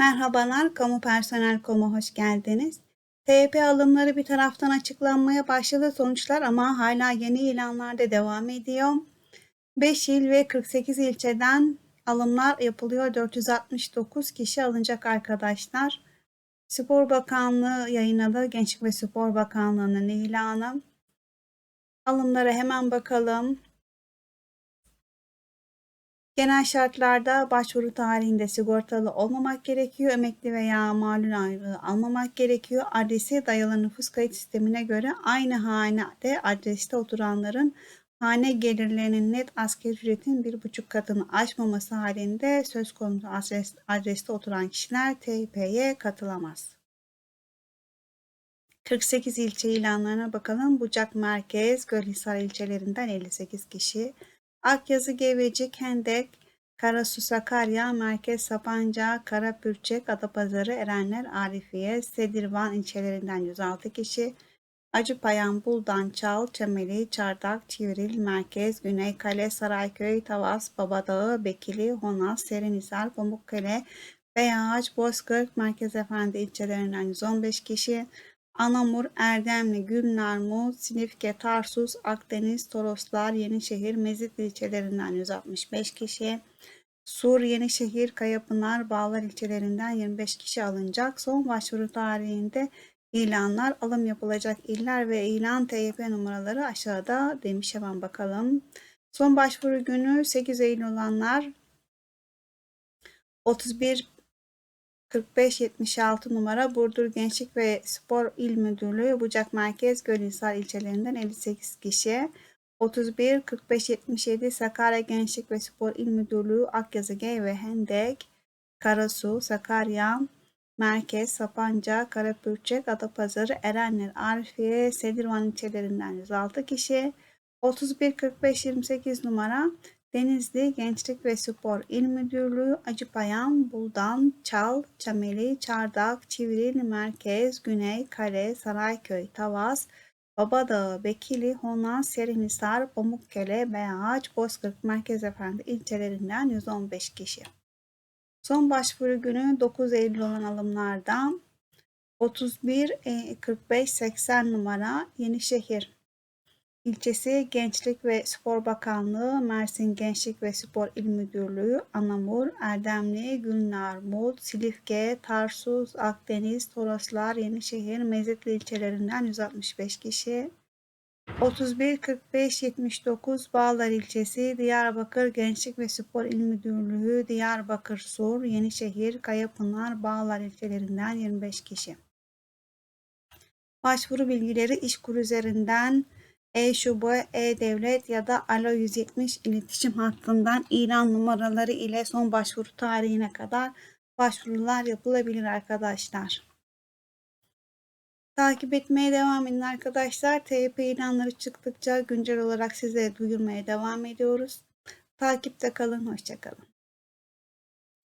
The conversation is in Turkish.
Merhabalar, Kamu Personel Komu hoş geldiniz. TYP alımları bir taraftan açıklanmaya başladı sonuçlar ama hala yeni ilanlarda devam ediyor. 5 il ve 48 ilçeden alımlar yapılıyor. 469 kişi alınacak arkadaşlar. Spor Bakanlığı yayınladı. Gençlik ve Spor Bakanlığı'nın ilanı. Alımlara hemen bakalım. Genel şartlarda başvuru tarihinde sigortalı olmamak gerekiyor. Emekli veya malul ayrılığı almamak gerekiyor. Adresi dayalı nüfus kayıt sistemine göre aynı hanede adreste oturanların hane gelirlerinin net asgari ücretin bir buçuk katını aşmaması halinde söz konusu adres, adreste oturan kişiler TYP'ye katılamaz. 48 ilçe ilanlarına bakalım. Bucak Merkez, Gölhisar ilçelerinden 58 kişi, Akyazı, Gevecik, Hendek, Karasu, Sakarya, Merkez, Sapanca, Karapürçek, Adapazarı, Erenler, Arifiye, Sedirvan ilçelerinden 106 kişi, Acıpayam, Buldan, Çal, Çameli, Çardak, Çivril, Merkez, Güneykale, Sarayköy, Tavas, Babadağı, Bekili, Honas, Serinhisar, Pamukkale, Beyağaç, Bozkırk, Merkez Efendi ilçelerinden 115 kişi, Anamur, Erdemli, Gülnarmut, Silifke, Tarsus, Akdeniz, Toroslar, Yenişehir, Mezit ilçelerinden 165 kişi, Sur, Yenişehir, Kayapınar, Bağlar ilçelerinden 25 kişi alınacak. Son başvuru tarihinde ilanlar, alım yapılacak iller ve ilan TYP numaraları aşağıda demiş hemen bakalım. Son başvuru günü 8 Eylül olanlar 31 4576 numara Burdur Gençlik ve Spor İl Müdürlüğü Bucak Merkez Gölhisar ilçelerinden 58 kişi. 31 45 77 Sakarya Gençlik ve Spor İl Müdürlüğü Akyazı G ve Hendek Karasu Sakarya Merkez, Sapanca, Karapürçek, Adapazarı, Erenler, Arifiye, Sedirvan ilçelerinden 106 kişi, 31 45 28 numara Denizli Gençlik ve Spor İl Müdürlüğü, Acıpayam, Buldan, Çal, Çameli, Çardak, Çivril, Merkez, Güney, Kale, Sarayköy, Tavas, Babadağı, Bekili, Honan, Serinhisar, Pamukkale, Beyağaç, Bozkırk, Merkez Efendi ilçelerinden 115 kişi. Son başvuru günü 9 Eylül olan alımlardan 31 45 80 numara Yenişehir ilçesi Gençlik ve Spor Bakanlığı, Mersin Gençlik ve Spor İl Müdürlüğü, Anamur, Erdemli, Gülnarmut, Silifke, Tarsus, Akdeniz, Toroslar, Yenişehir, Mezitli ilçelerinden 165 kişi, 31 45 79 Bağlar ilçesi Diyarbakır Gençlik ve Spor İl Müdürlüğü Diyarbakır Sur Yenişehir Kayapınar Bağlar ilçelerinden 25 kişi. Başvuru bilgileri İşkur üzerinden e-Şube, E-Devlet ya da Alo 170 iletişim hattından ilan numaraları ile son başvuru tarihine kadar başvurular yapılabilir arkadaşlar. Takip etmeye devam edin arkadaşlar. TYP ilanları çıktıkça güncel olarak size duyurmaya devam ediyoruz. Takipte kalın, hoşçakalın.